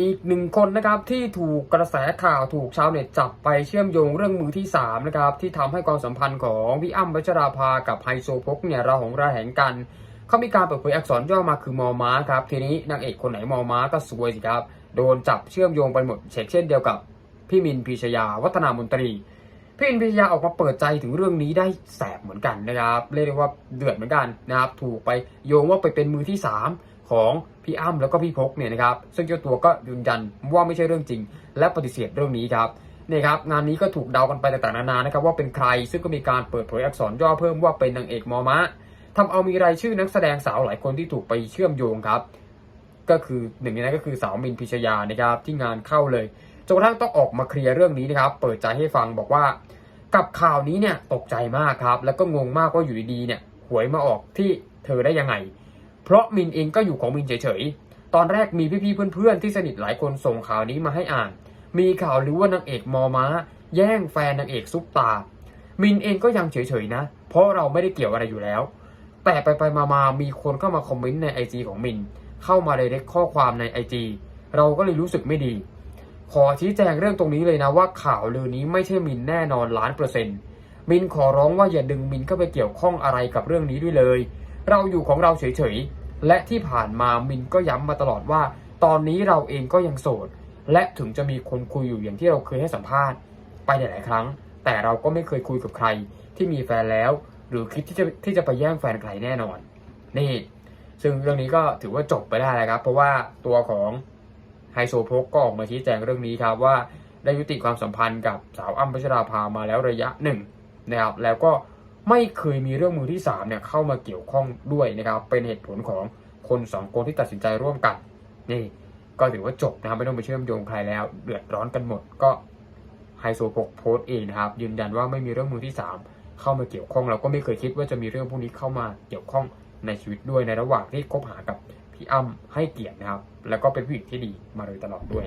อีกหนึ่งคนนะครับที่ถูกกระแสข่าวถูกชาวเน็ตจับไปเชื่อมโยงเรื่องมือที่สามนะครับที่ทำให้ความสัมพันธ์ของพี่อ้ำพัชราภากับไฮโซพกเนี่ยราของระแหงกันเขามีการเปิดเผยอักษรย่อมาคือมอม้าครับทีนี้นางเอกคนไหนมอม้าก็สวยสิครับโดนจับเชื่อมโยงไปหมดเช่นเช่นเดียวกับพี่มินพีชยาวัฒนามนตรีพี่มินพีชยาออกมาเปิดใจถึงเรื่องนี้ได้แสบเหมือนกันนะครับ เรียกได้ว่าเดือดเหมือนกันนะครับ ถูกไปโยงว่าไปเป็นมือที่สาม ของพี่อ้ำแล้วก็พี่พกเนี่ยนะครับซึ่งเจ้าตัวก็ยืนยันว่าไม่ใช่เรื่องจริง และปฏิเสธเรื่องนี้ครับนี่ครับงานนี้ก็ถูกเดากันไปต่างๆนานานะครับว่าเป็นใครซึ่งก็มีการเปิดเผยอักษรย่อเพิ่มว่าเป็นนางเอกมอม้าทำเอามีรายชื่อนักแสดงสาวหลายคนที่ถูกไปเชื่อมโยงครับ ก็คือหนึ่งในนั้นก็คือสาวมินพิชยานะครับที่งานเข้าเลยจนกระทั่งต้องออกมาเคลียร์เรื่องนี้นะครับ เปิดใจให้ฟังบอกว่า กับข่าวนี้เนี่ยตกใจมากครับ แล้วก็งงมากว่าอยู่ดีๆเนี่ยหวยมาออกที่เธอได้ยังไง เพราะมินเองก็อยู่ของมินเฉยๆ ตอนแรกมีพี่ๆเพื่อนๆที่สนิทหลายคนส่งข่าวนี้มาให้อ่าน มีข่าวหรือว่านางเอกมอม้า แย่งแฟนนางเอกซุปตา มินเองก็ยังเฉยๆนะ เพราะเราไม่ได้เกี่ยวอะไรอยู่แล้ว แต่ไปไปมามมีคนเข้ามาคอมเมนต์ในไอจของมิน เข้ามาในเด็กข้อความในไอจเราก็เลยรู้สึกไม่ดี ขอชี้แจงเรื่องตรงนี้เลยนะว่าข่าวลือนี้ไม่ใช่มินแน่นอนล้านเปอร์เซ็นต์มินขอร้องว่าอย่าดึงมินเข้าไปเกี่ยวข้องอะไรกับเรื่องนี้ด้วยเลย เราอยู่ของเราเฉยๆ และที่ผ่านมามินก็ย้ำมาตลอดว่า ตอนนี้เราเองก็ยังโสด และถึงจะมีคนคุยอยู่อย่างที่เราเคยให้สัมภาษณ์ ไปหลายๆครั้ง แต่เราก็ไม่เคยคุยกับใคร ที่มีแฟนแล้ว หรือคิดที่จะที่จะไปแย่งแฟนใครแน่นอน นี่ ซึ่งเรื่องนี้ก็ถือว่าจบไปได้แล้วครับ เพราะว่าตัวของไฮโซโพกก็ออกมาชี้แจงเรื่องนี้ครับว่าได้ยุติความสัมพันธ์กับสาวอ้ำพัชราภามาแล้วระยะหนึ่งนะครับแล้วก็ ไม่เคยมีเรื่องมือที่สามเนี่ยเข้ามาเกี่ยวข้องด้วยนะครับ เป็นเหตุผลของคนสองคนที่ตัดสินใจร่วมกัน นี่ ก็ถือว่าจบนะครับไม่ต้องไปเชื่อมโยงใครแล้ว เดือดร้อนกันหมดก็ไฮโซโพกโพสเองนะครับ ยืนยันว่าไม่มีเรื่องมือที่สามเข้ามาเกี่ยวข้องเราก็ไม่เคยคิดว่าจะมีเรื่องพวกนี้เข้ามาเกี่ยวข้องในชีวิตด้วยในระหว่างที่คบหากับพี่อ้ำให้เกียรตินะครับ แล้วก็เป็นผู้หญิงที่ดีมาโดยตลอดด้วย